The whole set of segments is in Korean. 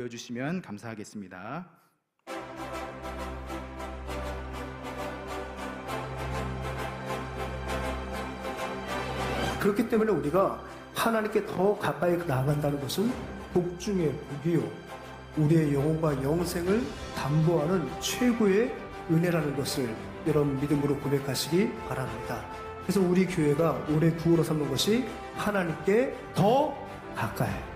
보여주시면 감사하겠습니다. 그렇기 때문에 우리가 하나님께 더 가까이 나아간다는 것은 복중의 복이요. 우리의 영혼과 영생을 담보하는 최고의 은혜라는 것을 여러분 믿음으로 고백하시기 바랍니다. 그래서 우리 교회가 올해 구호로 삼는 것이 하나님께 더 가까이.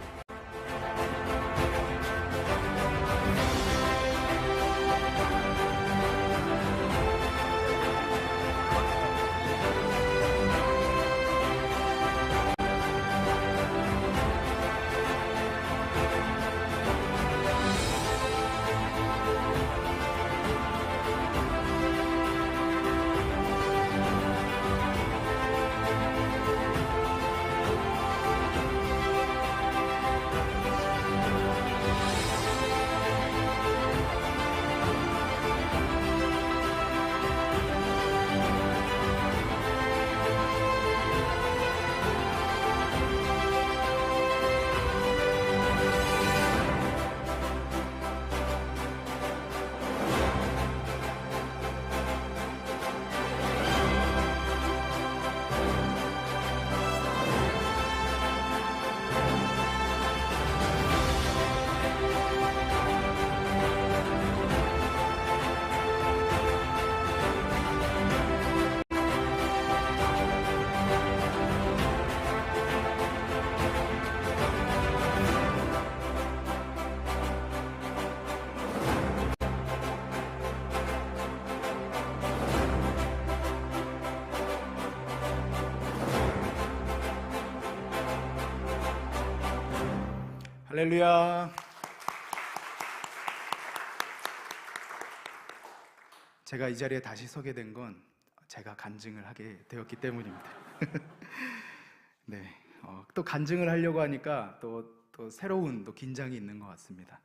할렐루야. 제가 이 자리에 다시 서게 된 건 제가 간증을 하게 되었기 때문입니다. 네, 어, 또 간증을 하려고 하니까 또, 또 새로운 또 긴장이 있는 것 같습니다.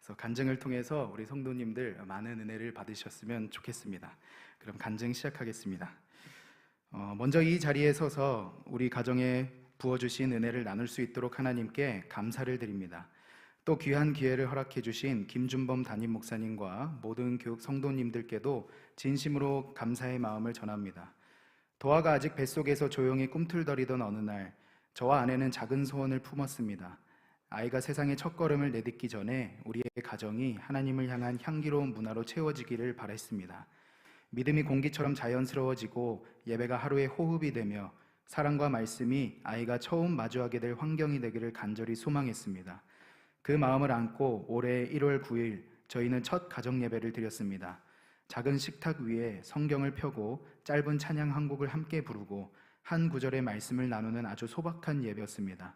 그래서 간증을 통해서 우리 성도님들 많은 은혜를 받으셨으면 좋겠습니다. 그럼 간증 시작하겠습니다. 어, 먼저 이 자리에 서서 우리 가정에 부어주신 은혜를 나눌 수 있도록 하나님께 감사를 드립니다. 또 귀한 기회를 허락해 주신 김준범 담임 목사님과 모든 교육 성도님들께도 진심으로 감사의 마음을 전합니다. 도화가 아직 뱃속에서 조용히 꿈틀거리던 어느 날 저와 아내는 작은 소원을 품었습니다. 아이가 세상의 첫걸음을 내딛기 전에 우리의 가정이 하나님을 향한 향기로운 문화로 채워지기를 바랬습니다. 믿음이 공기처럼 자연스러워지고 예배가 하루의 호흡이 되며 사랑과 말씀이 아이가 처음 마주하게 될 환경이 되기를 간절히 소망했습니다. 그 마음을 안고 올해 1월 9일 저희는 첫 가정 예배를 드렸습니다. 작은 식탁 위에 성경을 펴고 짧은 찬양 한 곡을 함께 부르고 한 구절의 말씀을 나누는 아주 소박한 예배였습니다.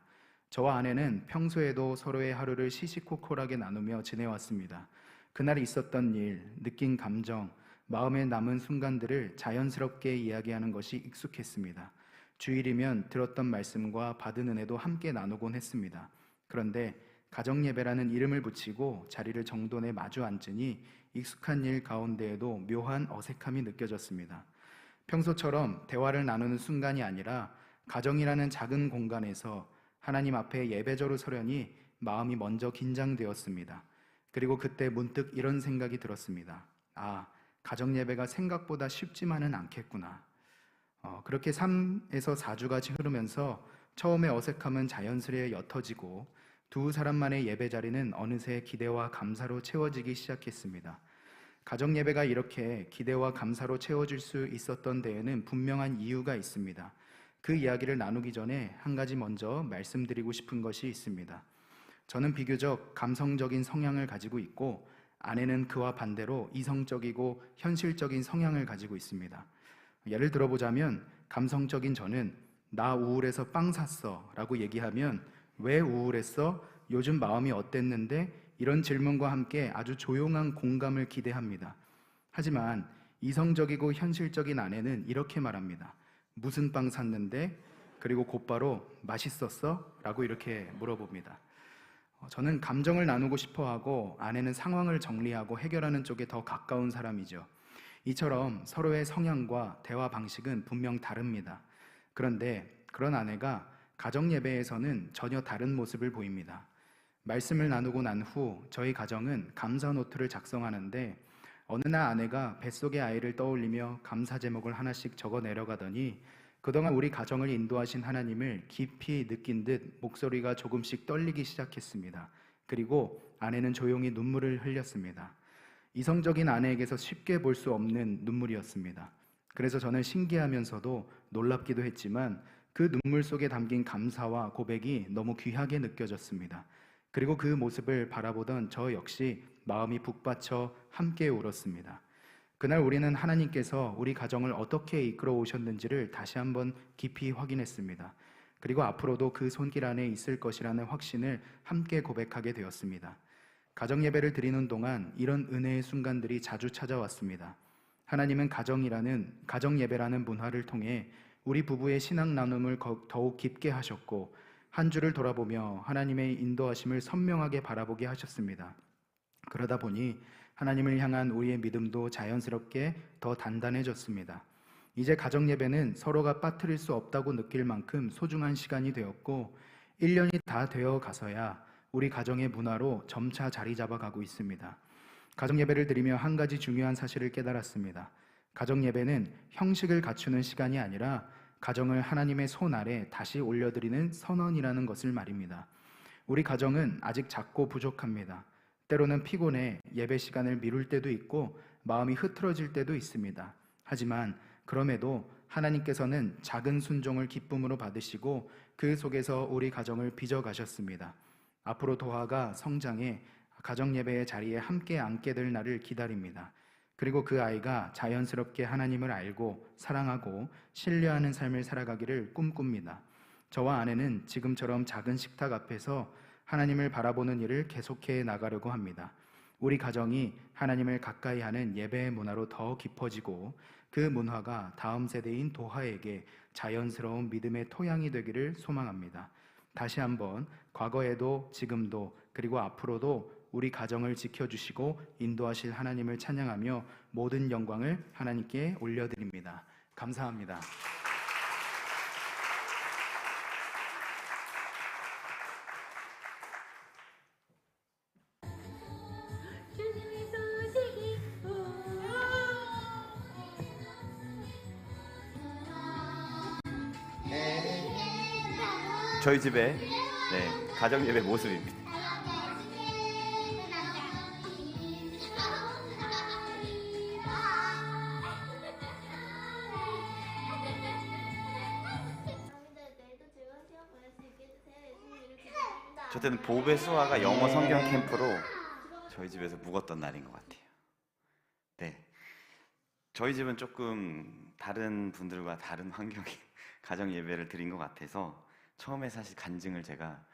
저와 아내는 평소에도 서로의 하루를 시시콜콜하게 나누며 지내왔습니다. 그날 있었던 일, 느낀 감정, 마음에 남은 순간들을 자연스럽게 이야기하는 것이 익숙했습니다. 주일이면 들었던 말씀과 받은 은혜도 함께 나누곤 했습니다. 그런데 가정 예배라는 이름을 붙이고 자리를 정돈해 마주 앉으니 익숙한 일 가운데에도 묘한 어색함이 느껴졌습니다. 평소처럼 대화를 나누는 순간이 아니라 가정이라는 작은 공간에서 하나님 앞에 예배저로 서려니 마음이 먼저 긴장되었습니다. 그리고 그때 문득 이런 생각이 들었습니다. 아, 가정 예배가 생각보다 쉽지만은 않겠구나. 어, 그렇게 3에서 4주가 흐르면서 처음에 어색함은 자연스레 옅어지고 두 사람만의 예배 자리는 어느새 기대와 감사로 채워지기 시작했습니다. 가정 예배가 이렇게 기대와 감사로 채워질 수 있었던 데에는 분명한 이유가 있습니다. 그 이야기를 나누기 전에 한 가지 먼저 말씀드리고 싶은 것이 있습니다. 저는 비교적 감성적인 성향을 가지고 있고 아내는 그와 반대로 이성적이고 현실적인 성향을 가지고 있습니다. 예를 들어보자면 감성적인 저는 나 우울해서 빵 샀어 라고 얘기하면 왜 우울했어? 요즘 마음이 어땠는데? 이런 질문과 함께 아주 조용한 공감을 기대합니다. 하지만 이성적이고 현실적인 아내는 이렇게 말합니다. 무슨 빵 샀는데? 그리고 곧바로 맛있었어? 라고 이렇게 물어봅니다. 어, 저는 감정을 나누고 싶어 하고 아내는 상황을 정리하고 해결하는 쪽에 더 가까운 사람이죠. 이처럼 서로의 성향과 대화 방식은 분명 다릅니다. 그런데 그런 아내가 가정 예배에서는 전혀 다른 모습을 보입니다. 말씀을 나누고 난 후 저희 가정은 감사 노트를 작성하는데 어느 날 아내가 뱃속의 아이를 떠올리며 감사 제목을 하나씩 적어 내려가더니 그동안 우리 가정을 인도하신 하나님을 깊이 느낀 듯 목소리가 조금씩 떨리기 시작했습니다. 그리고 아내는 조용히 눈물을 흘렸습니다. 이성적인 아내에게서 쉽게 볼 수 없는 눈물이었습니다. 그래서 저는 신기하면서도 놀랍기도 했지만 그 눈물 속에 담긴 감사와 고백이 너무 귀하게 느껴졌습니다. 그리고 그 모습을 바라보던 저 역시 마음이 북받쳐 함께 울었습니다. 그날 우리는 하나님께서 우리 가정을 어떻게 이끌어 오셨는지를 다시 한번 깊이 확인했습니다. 그리고 앞으로도 그 손길 안에 있을 것이라는 확신을 함께 고백하게 되었습니다. 가정 예배를 드리는 동안 이런 은혜의 순간들이 자주 찾아왔습니다. 하나님은 가정이라는 가정 예배라는 문화를 통해 우리 부부의 신앙 나눔을 거- 더욱 깊게 하셨고 한 주를 돌아보며 하나님의 인도하심을 선명하게 바라보게 하셨습니다. 그러다 보니 하나님을 향한 우리의 믿음도 자연스럽게 더 단단해졌습니다. 이제 가정 예배는 서로가 빠뜨릴 수 없다고 느낄 만큼 소중한 시간이 되었고 1년이 다 되어 가서야 우리 가정의 문화로 점차 자리 잡아가고 있습니다. 가정 예배를 드리며 한 가지 중요한 사실을 깨달았습니다. 가정 예배는 형식을 갖추는 시간이 아니라 가정을 하나님의 손 아래 다시 올려드리는 선언이라는 것을 말입니다. 우리 가정은 아직 작고 부족합니다. 때로는 피곤해 예배 시간을 미룰 때도 있고 마음이 흐트러질 때도 있습니다. 하지만 그럼에도 하나님께서는 작은 순종을 기쁨으로 받으시고 그 속에서 우리 가정을 빚어 가셨습니다. 앞으로 도화가 성장해 가정 예배의 자리에 함께 앉게 될 날을 기다립니다. 그리고 그 아이가 자연스럽게 하나님을 알고 사랑하고 신뢰하는 삶을 살아가기를 꿈꿉니다. 저와 아내는 지금처럼 작은 식탁 앞에서 하나님을 바라보는 일을 계속해 나가려고 합니다. 우리 가정이 하나님을 가까이 하는 예배의 문화로 더 깊어지고 그 문화가 다음 세대인 도하에게 자연스러운 믿음의 토양이 되기를 소망합니다. 다시 한번 과거에도 지금도 그리고 앞으로도 우리 가정을 지켜주시고 인도하실 하나님을 찬양하며 모든 영광을 하나님께 올려드립니다. 감사합니다. 저희 집의 네, 가정 예배 모습입니다. 저 때는 보배 수아가 영어 성경 캠프로 저희 집에서 묵었던 날인 것 같아요. 네, 저희 집은 조금 다른 분들과 다른 환경의 가정 예배를 드린 것 같아서 처음에 사실 간증을 제가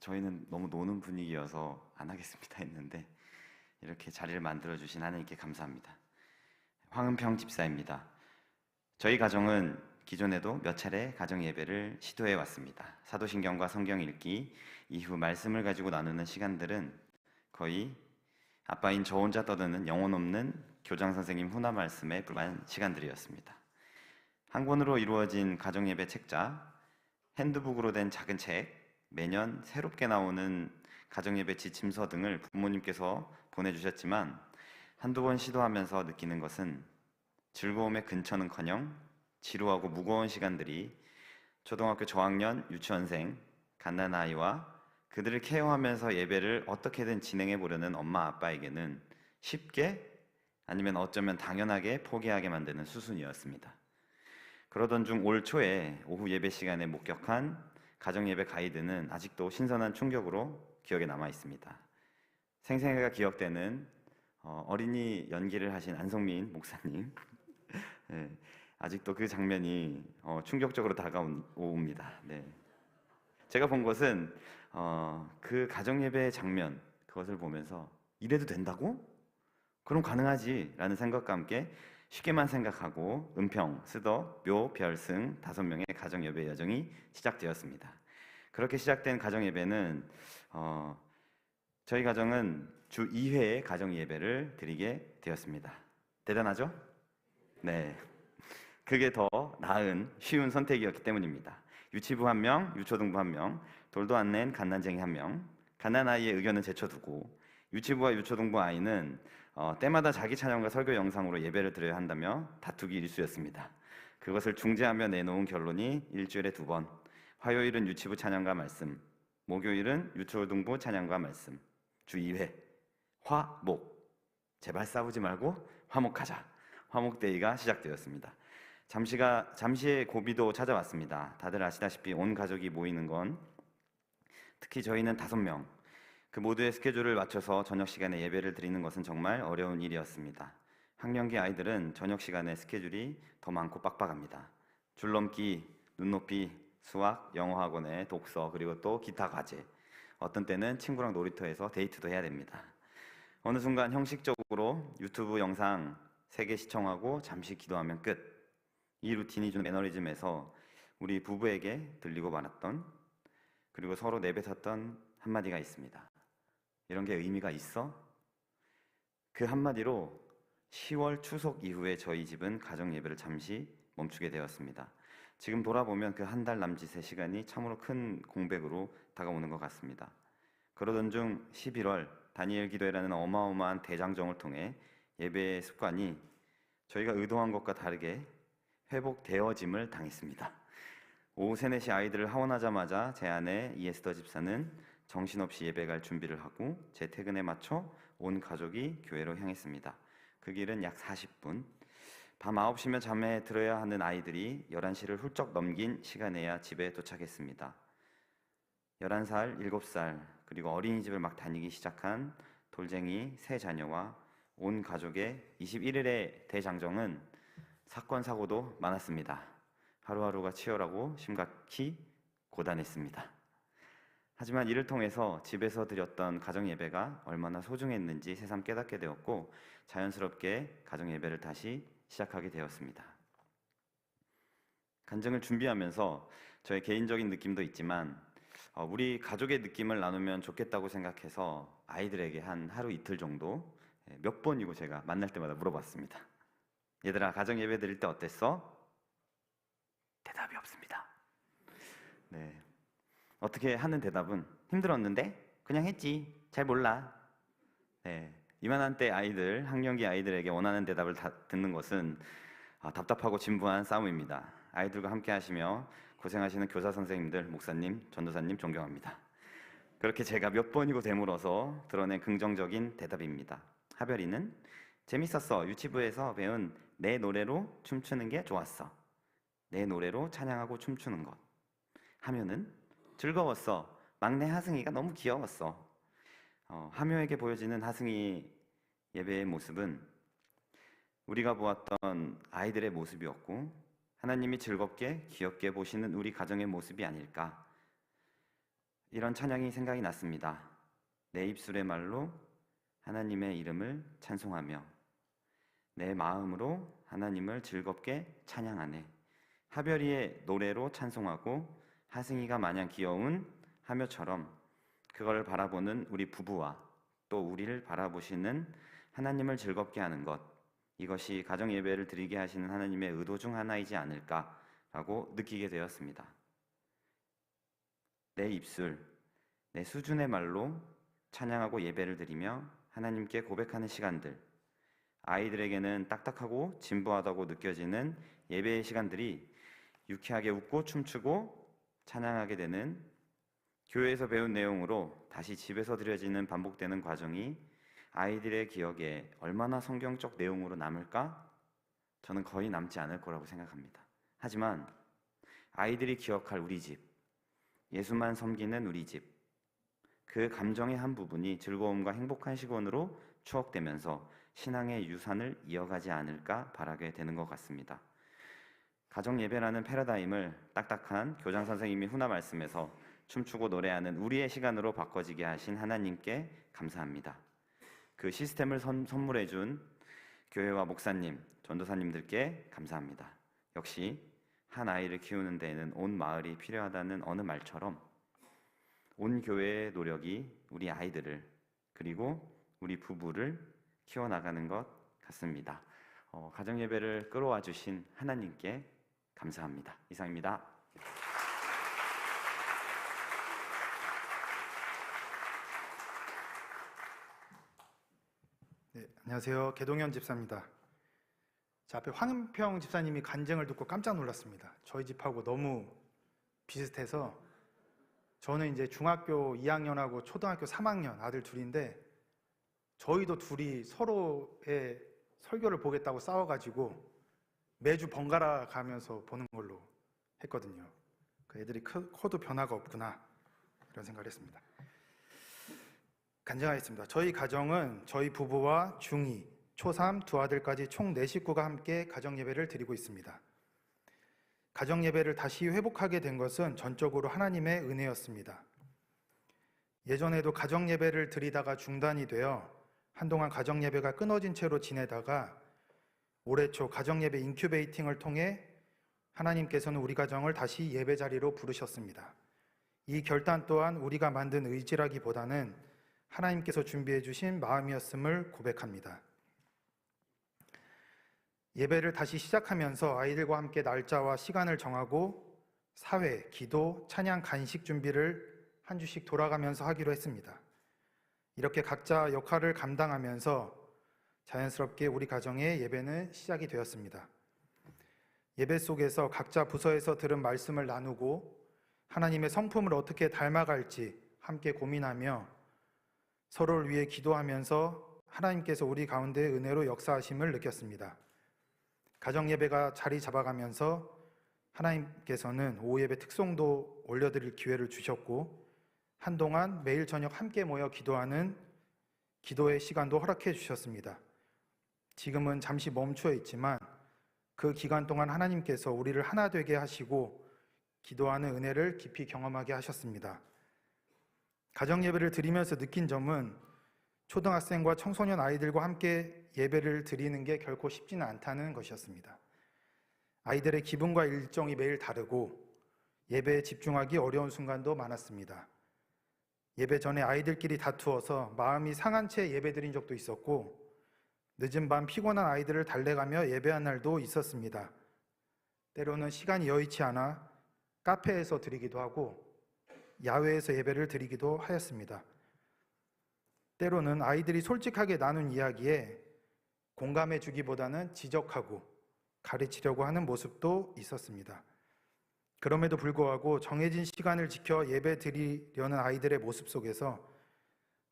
저희는 너무 노는 분위기여서 안 하겠습니다 했는데 이렇게 자리를 만들어 주신 하나님께 감사합니다. 황은평 집사입니다. 저희 가정은 기존에도 몇 차례 가정 예배를 시도해 왔습니다. 사도신경과 성경 읽기 이후 말씀을 가지고 나누는 시간들은 거의 아빠인 저 혼자 떠드는 영혼 없는 교장 선생님 훈화 말씀에 불과한 시간들이었습니다. 한 권으로 이루어진 가정 예배 책자, 핸드북으로 된 작은 책, 매년 새롭게 나오는 가정 예배 지침서 등을 부모님께서 보내주셨지만 한두 번 시도하면서 느끼는 것은 즐거움의 근처는커녕 지루하고 무거운 시간들이 초등학교 저학년 유치원생 갓난 아이와 그들을 케어하면서 예배를 어떻게든 진행해 보려는 엄마 아빠에게는 쉽게 아니면 어쩌면 당연하게 포기하게 만드는 수순이었습니다. 그러던 중 올 초에 오후 예배 시간에 목격한 가정 예배 가이드는 아직도 신선한 충격으로 기억에 남아 있습니다. 생생해가 기억되는 어, 어린이 연기를 하신 안성민 목사님 네, 아직도 그 장면이 어, 충격적으로 다가옵니다. 네. 제가 본 것은 어, 그 가정 예배 장면 그것을 보면서 이래도 된다고? 그럼 가능하지라는 생각과 함께 쉽게만 생각하고 은평, 스더, 묘, 별승 다섯 명의 가정 예배 여정이 시작되었습니다. 그렇게 시작된 가정 예배는 어, 저희 가정은 주 2회의 가정 예배를 드리게 되었습니다. 대단하죠? 네. 그게 더 나은 쉬운 선택이었기 때문입니다. 유치부 한 명, 유초등부 한 명, 돌도 안 낸 갓난쟁이 한 명, 가난 아이의 의견은 제쳐두고 유치부와 유초등부 아이는 어, 때마다 자기 찬양과 설교 영상으로 예배를 드려야 한다며 다투기 일쑤였습니다. 그것을 중재하며 내놓은 결론이 일주일에 두 번, 화요일은 유치부 찬양과 말씀, 목요일은 유초등부 찬양과 말씀, 주 2회, 화 목. 제발 싸우지 말고 화목하자. 화목데이가 시작되었습니다. 잠시가 잠시의 고비도 찾아왔습니다. 다들 아시다시피 온 가족이 모이는 건 특히 저희는 다섯 명. 그 모두의 스케줄을 맞춰서 저녁 시간에 예배를 드리는 것은 정말 어려운 일이었습니다. 학령기 아이들은 저녁 시간에 스케줄이 더 많고 빡빡합니다. 줄넘기, 눈높이, 수학, 영어 학원에 독서, 그리고 또 기타 과제. 어떤 때는 친구랑 놀이터에서 데이트도 해야 됩니다. 어느 순간 형식적으로 유튜브 영상 3개 시청하고 잠시 기도하면 끝. 이 루틴이 주는 매너리즘에서 우리 부부에게 들리고 말았던 그리고 서로 내뱉었던 한마디가 있습니다. 이런 게 의미가 있어? 그 한마디로 10월 추석 이후에 저희 집은 가정 예배를 잠시 멈추게 되었습니다. 지금 돌아보면 그 한 달 남짓의 시간이 참으로 큰 공백으로 다가오는 것 같습니다. 그러던 중 11월 다니엘 기도회라는 어마어마한 대장정을 통해 예배의 습관이 저희가 의도한 것과 다르게 회복되어짐을 당했습니다. 오후 3, 4시 아이들을 하원하자마자 제 아내 이에스더 집사는 정신없이 예배 갈 준비를 하고 제 퇴근에 맞춰 온 가족이 교회로 향했습니다. 그 길은 약 40분. 밤 9시면 잠에 들어야 하는 아이들이 11시를 훌쩍 넘긴 시간에야 집에 도착했습니다. 11살, 7살, 그리고 어린이집을 막 다니기 시작한 돌쟁이 세 자녀와 온 가족의 21일의 대장정은 사건, 사고도 많았습니다. 하루하루가 치열하고 심각히 고단했습니다. 하지만 이를 통해서 집에서 드렸던 가정 예배가 얼마나 소중했는지 새삼 깨닫게 되었고 자연스럽게 가정 예배를 다시 시작하게 되었습니다. 간증을 준비하면서 저의 개인적인 느낌도 있지만 어, 우리 가족의 느낌을 나누면 좋겠다고 생각해서 아이들에게 한 하루 이틀 정도 예, 몇 번이고 제가 만날 때마다 물어봤습니다. 얘들아 가정 예배 드릴 때 어땠어? 대답이 없습니다. 네. 어떻게 하는 대답은 힘들었는데 그냥 했지. 잘 몰라. 네. 이만한 때 아이들, 학령기 아이들에게 원하는 대답을 다 듣는 것은 아, 답답하고 진부한 싸움입니다. 아이들과 함께 하시며 고생하시는 교사 선생님들, 목사님, 전도사님 존경합니다. 그렇게 제가 몇 번이고 되물어서 드러낸 긍정적인 대답입니다. 하별이는 재밌었어. 유치부에서 배운 내 노래로 춤추는 게 좋았어. 내 노래로 찬양하고 춤추는 것. 하면은 즐거웠어. 막내 하승이가 너무 귀여웠어. 어, 하묘에게 보여지는 하승이 예배의 모습은 우리가 보았던 아이들의 모습이었고 하나님이 즐겁게 귀엽게 보시는 우리 가정의 모습이 아닐까 이런 찬양이 생각이 났습니다. 내 입술의 말로 하나님의 이름을 찬송하며 내 마음으로 하나님을 즐겁게 찬양하네. 하별이의 노래로 찬송하고 하승이가 마냥 귀여운 하묘처럼 그걸 바라보는 우리 부부와 또 우리를 바라보시는 하나님을 즐겁게 하는 것 이것이 가정 예배를 드리게 하시는 하나님의 의도 중 하나이지 않을까라고 느끼게 되었습니다. 내 입술, 내 수준의 말로 찬양하고 예배를 드리며 하나님께 고백하는 시간들 아이들에게는 딱딱하고 진부하다고 느껴지는 예배의 시간들이 유쾌하게 웃고 춤추고 찬양하게 되는 교회에서 배운 내용으로 다시 집에서 드려지는 반복되는 과정이 아이들의 기억에 얼마나 성경적 내용으로 남을까? 저는 거의 남지 않을 거라고 생각합니다. 하지만 아이들이 기억할 우리 집, 예수만 섬기는 우리 집, 그 감정의 한 부분이 즐거움과 행복한 시간으로 추억되면서 신앙의 유산을 이어가지 않을까 바라게 되는 것 같습니다. 가정 예배라는 패러다임을 딱딱한 교장 선생님이 훈화 말씀에서 춤추고 노래하는 우리의 시간으로 바꿔지게 하신 하나님께 감사합니다. 그 시스템을 선, 선물해 준 교회와 목사님, 전도사님들께 감사합니다. 역시 한 아이를 키우는 데에는 온 마을이 필요하다는 어느 말처럼 온 교회의 노력이 우리 아이들을 그리고 우리 부부를 키워나가는 것 같습니다. 어, 가정 예배를 끌어와 주신 하나님께 감사합니다. 이상입니다. 네, 안녕하세요. 개동현 집사입니다. 자, 앞에 황은평 집사님이 간증을 듣고 깜짝 놀랐습니다. 저희 집하고 너무 비슷해서 저는 이제 중학교 2학년하고 초등학교 3학년 아들 둘인데 저희도 둘이 서로의 설교를 보겠다고 싸워가지고 매주 번갈아 가면서 보는 걸로 했거든요. 그 애들이 크- 커도 변화가 없구나 이런 생각을 했습니다. 간증하겠습니다. 저희 가정은 저희 부부와 중2, 초3 두 아들까지 총 4식구가 함께 가정 예배를 드리고 있습니다. 가정 예배를 다시 회복하게 된 것은 전적으로 하나님의 은혜였습니다. 예전에도 가정 예배를 드리다가 중단이 되어 한동안 가정 예배가 끊어진 채로 지내다가 올해 초 가정 예배 인큐베이팅을 통해 하나님께서는 우리 가정을 다시 예배 자리로 부르셨습니다. 이 결단 또한 우리가 만든 의지라기보다는 하나님께서 준비해 주신 마음이었음을 고백합니다. 예배를 다시 시작하면서 아이들과 함께 날짜와 시간을 정하고 사회, 기도, 찬양, 간식 준비를 한 주씩 돌아가면서 하기로 했습니다. 이렇게 각자 역할을 감당하면서 자연스럽게 우리 가정의 예배는 시작이 되었습니다. 예배 속에서 각자 부서에서 들은 말씀을 나누고 하나님의 성품을 어떻게 닮아갈지 함께 고민하며 서로를 위해 기도하면서 하나님께서 우리 가운데 은혜로 역사하심을 느꼈습니다. 가정 예배가 자리 잡아가면서 하나님께서는 오후 예배 특송도 올려드릴 기회를 주셨고 한동안 매일 저녁 함께 모여 기도하는 기도의 시간도 허락해 주셨습니다. 지금은 잠시 멈추어 있지만 그 기간 동안 하나님께서 우리를 하나 되게 하시고 기도하는 은혜를 깊이 경험하게 하셨습니다. 가정 예배를 드리면서 느낀 점은 초등학생과 청소년 아이들과 함께 예배를 드리는 게 결코 쉽지는 않다는 것이었습니다. 아이들의 기분과 일정이 매일 다르고 예배에 집중하기 어려운 순간도 많았습니다. 예배 전에 아이들끼리 다투어서 마음이 상한 채 예배 드린 적도 있었고 늦은 밤 피곤한 아이들을 달래가며 예배한 날도 있었습니다. 때로는 시간이 여의치 않아 카페에서 드리기도 하고 야외에서 예배를 드리기도 하였습니다. 때로는 아이들이 솔직하게 나눈 이야기에 공감해 주기보다는 지적하고 가르치려고 하는 모습도 있었습니다. 그럼에도 불구하고 정해진 시간을 지켜 예배 드리려는 아이들의 모습 속에서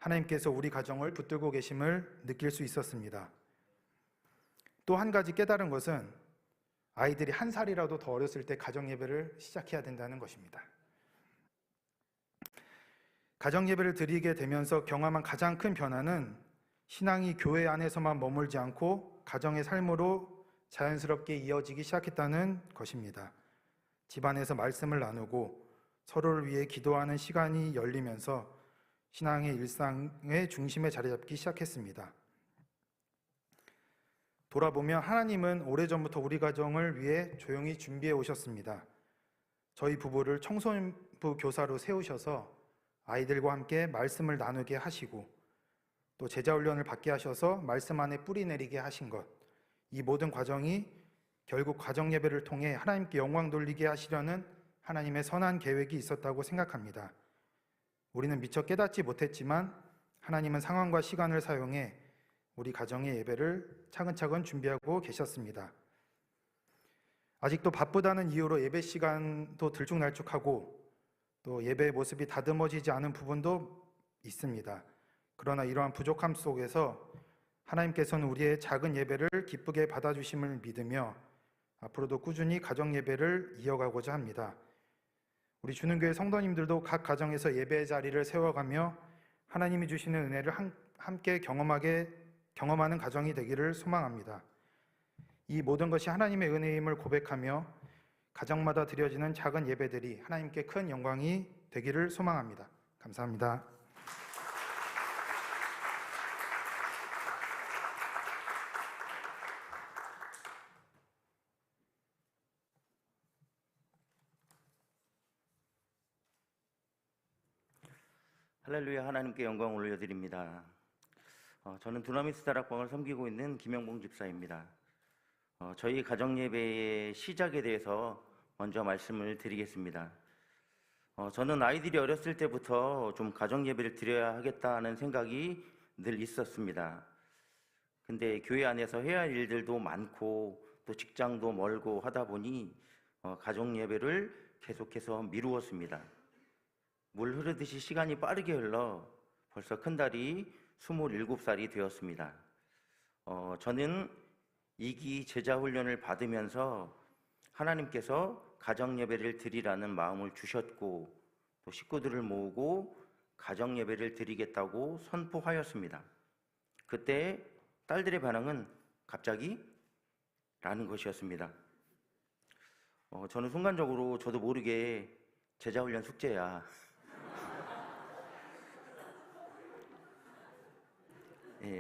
하나님께서 우리 가정을 붙들고 계심을 느낄 수 있었습니다. 또 한 가지 깨달은 것은 아이들이 한 살이라도 더 어렸을 때 가정 예배를 시작해야 된다는 것입니다. 가정 예배를 드리게 되면서 경험한 가장 큰 변화는 신앙이 교회 안에서만 머물지 않고 가정의 삶으로 자연스럽게 이어지기 시작했다는 것입니다. 집안에서 말씀을 나누고 서로를 위해 기도하는 시간이 열리면서 신앙의 일상의 중심에 자리 잡기 시작했습니다. 돌아보면 하나님은 오래전부터 우리 가정을 위해 조용히 준비해 오셨습니다. 저희 부부를 청소년부 교사로 세우셔서 아이들과 함께 말씀을 나누게 하시고 또 제자 훈련을 받게 하셔서 말씀 안에 뿌리 내리게 하신 것. 이 모든 과정이 결국 가정 예배를 통해 하나님께 영광 돌리게 하시려는 하나님의 선한 계획이 있었다고 생각합니다. 우리는 미처 깨닫지 못했지만 하나님은 상황과 시간을 사용해 우리 가정의 예배를 차근차근 준비하고 계셨습니다. 아직도 바쁘다는 이유로 예배 시간도 들쭉날쭉하고 또 예배의 모습이 다듬어지지 않은 부분도 있습니다. 그러나 이러한 부족함 속에서 하나님께서는 우리의 작은 예배를 기쁘게 받아주심을 믿으며 앞으로도 꾸준히 가정 예배를 이어가고자 합니다. 우리 주는교회 성도님들도 각 가정에서 예배의 자리를 세워가며 하나님이 주시는 은혜를 한- 함께 경험하게 경험하는 가정이 되기를 소망합니다. 이 모든 것이 하나님의 은혜임을 고백하며 가정마다 드려지는 작은 예배들이 하나님께 큰 영광이 되기를 소망합니다. 감사합니다. 할렐루야 하나님께 영광 올려드립니다. 어, 저는 두나미스 다락방을 섬기고 있는 김영봉 집사입니다. 어, 저희 가정 예배의 시작에 대해서 먼저 말씀을 드리겠습니다. 어, 저는 아이들이 어렸을 때부터 좀 가정 예배를 드려야 하겠다는 생각이 늘 있었습니다. 근데 교회 안에서 해야 할 일들도 많고 또 직장도 멀고 하다 보니 어, 가정 예배를 계속해서 미루었습니다. 물 흐르듯이 시간이 빠르게 흘러 벌써 큰딸이 27살이 되었습니다. 어, 저는 이기 제자 훈련을 받으면서 하나님께서 가정 예배를 드리라는 마음을 주셨고 또 식구들을 모으고 가정 예배를 드리겠다고 선포하였습니다. 그때 딸들의 반응은 갑자기 라는 것이었습니다. 어, 저는 순간적으로 저도 모르게 제자 훈련 숙제야.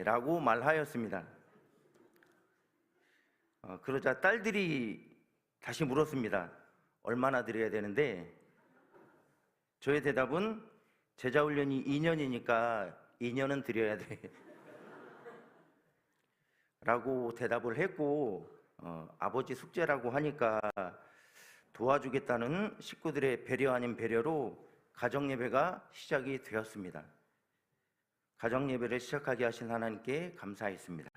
라고 말하였습니다. 어, 그러자 딸들이 다시 물었습니다. 얼마나 드려야 되는데? 저의 대답은 제자 훈련이 2년이니까 2년은 드려야 돼. 라고 대답을 했고, 어, 아버지 숙제라고 하니까 도와주겠다는 식구들의 배려 아닌 배려로 가정 예배가 시작이 되었습니다. 가정 예배를 시작하게 하신 하나님께 감사했습니다.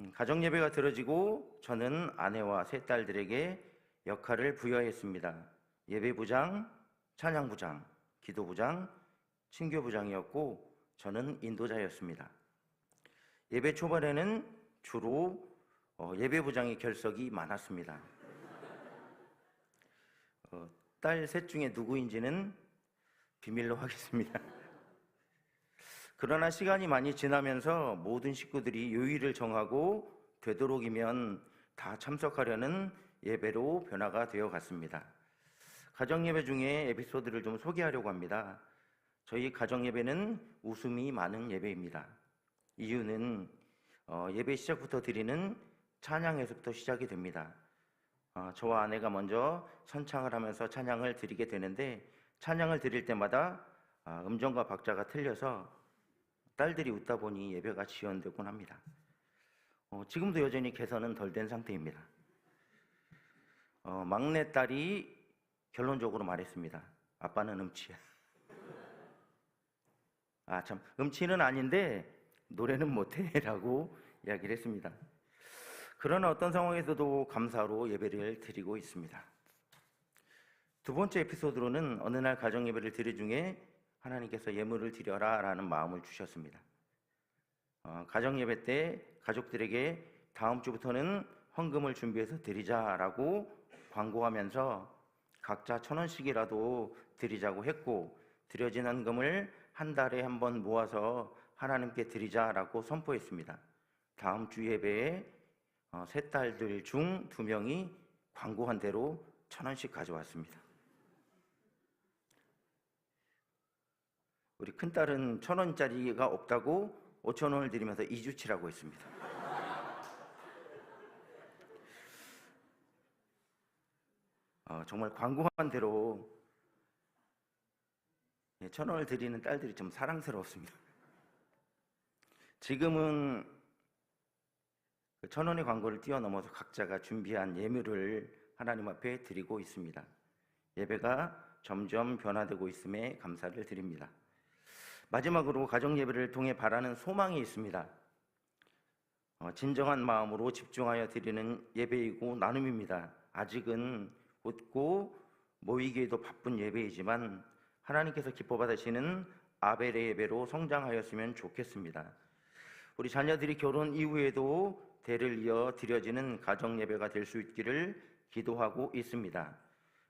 음, 가정 예배가 들어지고 저는 아내와 세 딸들에게 역할을 부여했습니다. 예배부장, 찬양부장, 기도부장, 친교부장이었고 저는 인도자였습니다. 예배 초반에는 주로 어, 예배부장의 결석이 많았습니다. 어, 딸셋 중에 누구인지는 비밀로 하겠습니다. 그러나 시간이 많이 지나면서 모든 식구들이 요일을 정하고 되도록이면 다 참석하려는 예배로 변화가 되어 갔습니다. 가정 예배 중에 에피소드를 좀 소개하려고 합니다. 저희 가정 예배는 웃음이 많은 예배입니다. 이유는 어, 예배 시작부터 드리는 찬양에서부터 시작이 됩니다. 어, 저와 아내가 먼저 선창을 하면서 찬양을 드리게 되는데 찬양을 드릴 때마다 아, 음정과 박자가 틀려서 딸들이 웃다 보니 예배가 지연되곤 합니다. 어, 지금도 여전히 개선은 덜 된 상태입니다. 어, 막내 딸이 결론적으로 말했습니다. 아빠는 음치야. 아, 참, 음치는 아닌데 노래는 못해라고 이야기를 했습니다. 그러나 어떤 상황에서도 감사로 예배를 드리고 있습니다. 두 번째 에피소드로는 어느 날 가정 예배를 드리 중에 하나님께서 예물을 드려라라는 마음을 주셨습니다. 어, 가정 예배 때 가족들에게 다음 주부터는 헌금을 준비해서 드리자라고 광고하면서 각자 천 원씩이라도 드리자고 했고 드려진 헌금을 한 달에 한 번 모아서 하나님께 드리자라고 선포했습니다. 다음 주 예배에 어, 세 딸들 중 두 명이 광고한 대로 천 원씩 가져왔습니다. 우리 큰 딸은 천 원짜리가 없다고 오천 원을 드리면서 이주치라고 했습니다. 어, 정말 광고한 대로 예, 천 원을 드리는 딸들이 좀 사랑스러웠습니다. 지금은 그천 원의 광고를 뛰어넘어서 각자가 준비한 예물을 하나님 앞에 드리고 있습니다. 예배가 점점 변화되고 있음에 감사를 드립니다. 마지막으로 가정 예배를 통해 바라는 소망이 있습니다. 어, 진정한 마음으로 집중하여 드리는 예배이고 나눔입니다. 아직은 웃고 모이기에도 바쁜 예배이지만 하나님께서 기뻐 받으시는 아벨의 예배로 성장하였으면 좋겠습니다. 우리 자녀들이 결혼 이후에도 대를 이어 드려지는 가정 예배가 될 수 있기를 기도하고 있습니다.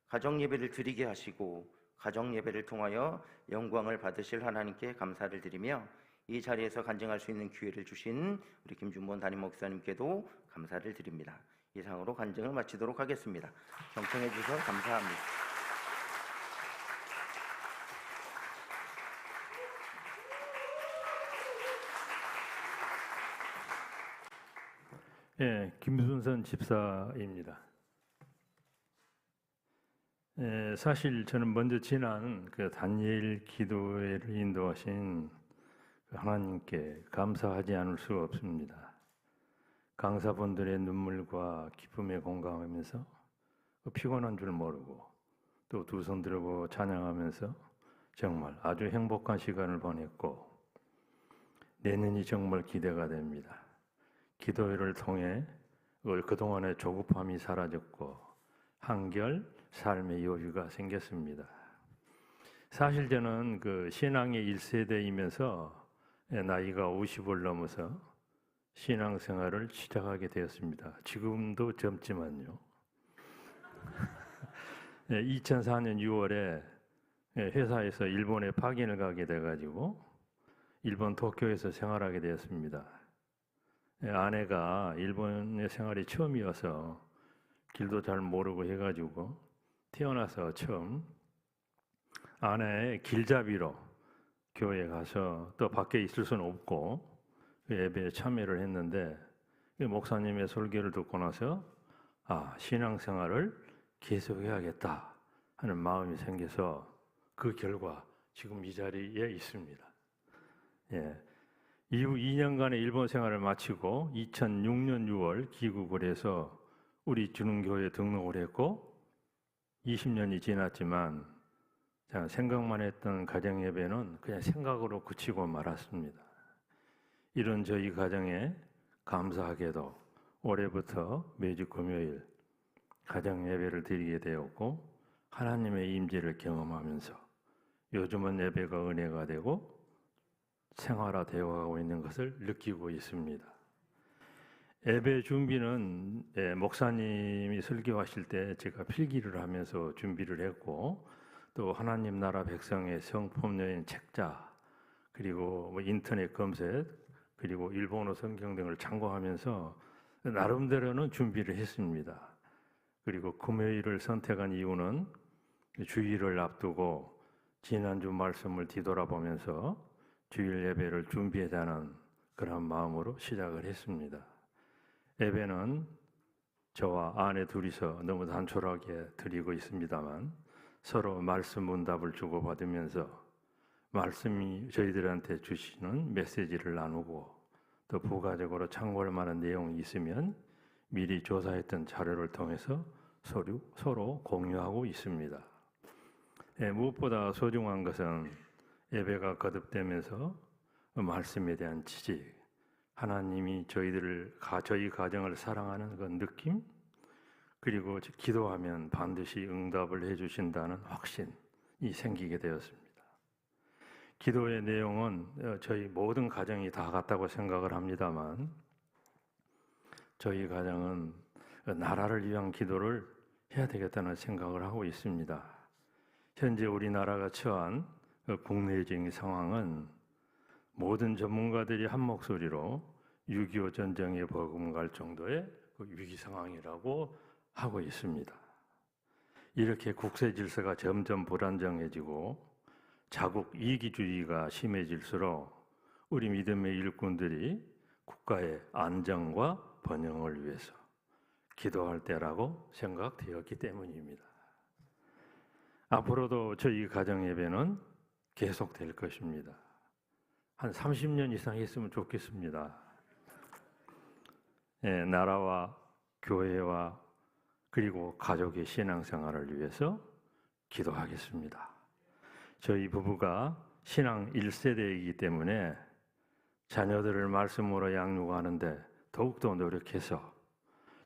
가정 예배를 드리게 하시고 가정 예배를 통하여 영광을 받으실 하나님께 감사를 드리며 이 자리에서 간증할 수 있는 기회를 주신 우리 김준범 담임 목사님께도 감사를 드립니다. 이상으로 간증을 마치도록 하겠습니다. 경청해 주셔서 감사합니다. 예, 김순선 집사입니다. 예, 사실 저는 먼저 지난 그 다니엘 기도회를 인도하신 그 하나님께 감사하지 않을 수가 없습니다. 강사분들의 눈물과 기쁨에 공감하면서 그 피곤한 줄 모르고 또 두 손 들고 찬양하면서 정말 아주 행복한 시간을 보냈고 내년이 정말 기대가 됩니다. 기도회를 통해 그- 그동안의 조급함이 사라졌고 한결 삶의 여유가 생겼습니다. 사실 저는 그 신앙의 1세대이면서 나이가 50을 넘어서 신앙 생활을 시작하게 되었습니다. 지금도 젊지만요. 2004년 6월에 회사에서 일본에 파견을 가게 돼가지고 일본 도쿄에서 생활하게 되었습니다. 예, 아내가 일본의 생활이 처음이어서 길도 잘 모르고 해가지고 태어나서 처음 아내의 길잡이로 교회에 가서 또 밖에 있을 수는 없고 그 예배에 참여를 했는데 그 목사님의 설교를 듣고 나서 아 신앙생활을 계속해야겠다 하는 마음이 생겨서 그 결과 지금 이 자리에 있습니다. 예. 이후 2년간의 일본 생활을 마치고 2006년 6월 귀국을 해서 우리 주능교회에 등록을 했고 20년이 지났지만 제가 생각만 했던 가정 예배는 그냥 생각으로 그치고 말았습니다. 이런 저희 가정에 감사하게도 올해부터 매주 금요일 가정 예배를 드리게 되었고 하나님의 임재를 경험하면서 요즘은 예배가 은혜가 되고 생활화되어 가고 있는 것을 느끼고 있습니다. 예배 준비는 예, 목사님이 설교하실 때 제가 필기를 하면서 준비를 했고 또 하나님 나라 백성의 성품 여인 책자 그리고 뭐 인터넷 검색 그리고 일본어 성경 등을 참고하면서 나름대로는 준비를 했습니다. 그리고 금요일을 선택한 이유는 주일을 앞두고 지난주 말씀을 뒤돌아보면서 주일 예배를 준비하자는 그런 마음으로 시작을 했습니다. 예배는 저와 아내 둘이서 너무 단촐하게 드리고 있습니다만 서로 말씀 문답을 주고받으면서 말씀이 저희들한테 주시는 메시지를 나누고 또 부가적으로 참고할 만한 내용이 있으면 미리 조사했던 자료를 통해서 서로, 서로 공유하고 있습니다. 예, 무엇보다 소중한 것은 예배가 거듭되면서 말씀에 대한 지식, 하나님이 저희들을 가 저희 가정을 사랑하는 그 느낌, 그리고 기도하면 반드시 응답을 해 주신다는 확신이 생기게 되었습니다. 기도의 내용은 어, 저희 모든 가정이 다 같다고 생각을 합니다만, 저희 가정은 나라를 위한 기도를 해야 되겠다는 생각을 하고 있습니다. 현재 우리나라가 처한 그 국내적인 상황은 모든 전문가들이 한 목소리로 6.25 전쟁에 버금갈 정도의 그 위기 상황이라고 하고 있습니다. 이렇게 국제 질서가 점점 불안정해지고 자국 이기주의가 심해질수록 우리 믿음의 일꾼들이 국가의 안정과 번영을 위해서 기도할 때라고 생각되었기 때문입니다. 앞으로도 저희 가정 예배는 계속될 것입니다. 한 30년 이상 했으면 좋겠습니다. 예, 나라와 교회와 그리고 가족의 신앙생활을 위해서 기도하겠습니다. 저희 부부가 신앙 1세대이기 때문에 자녀들을 말씀으로 양육하는데 더욱더 노력해서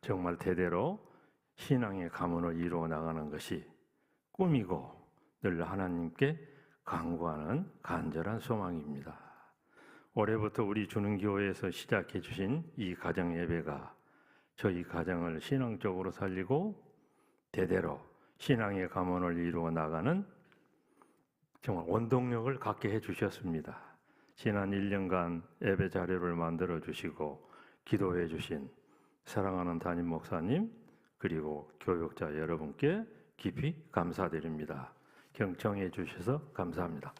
정말 대대로 신앙의 가문을 이루어 나가는 것이 꿈이고 늘 하나님께 간구하는 간절한 소망입니다. 올해부터 우리 주는교회에서 시작해 주신 이 가정 예배가 저희 가정을 신앙적으로 살리고 대대로 신앙의 가문을 이루어 나가는 정말 원동력을 갖게 해 주셨습니다. 지난 1년간 예배 자료를 만들어 주시고 기도해 주신 사랑하는 담임 목사님 그리고 교육자 여러분께 깊이 감사드립니다. 경청해 주셔서 감사합니다.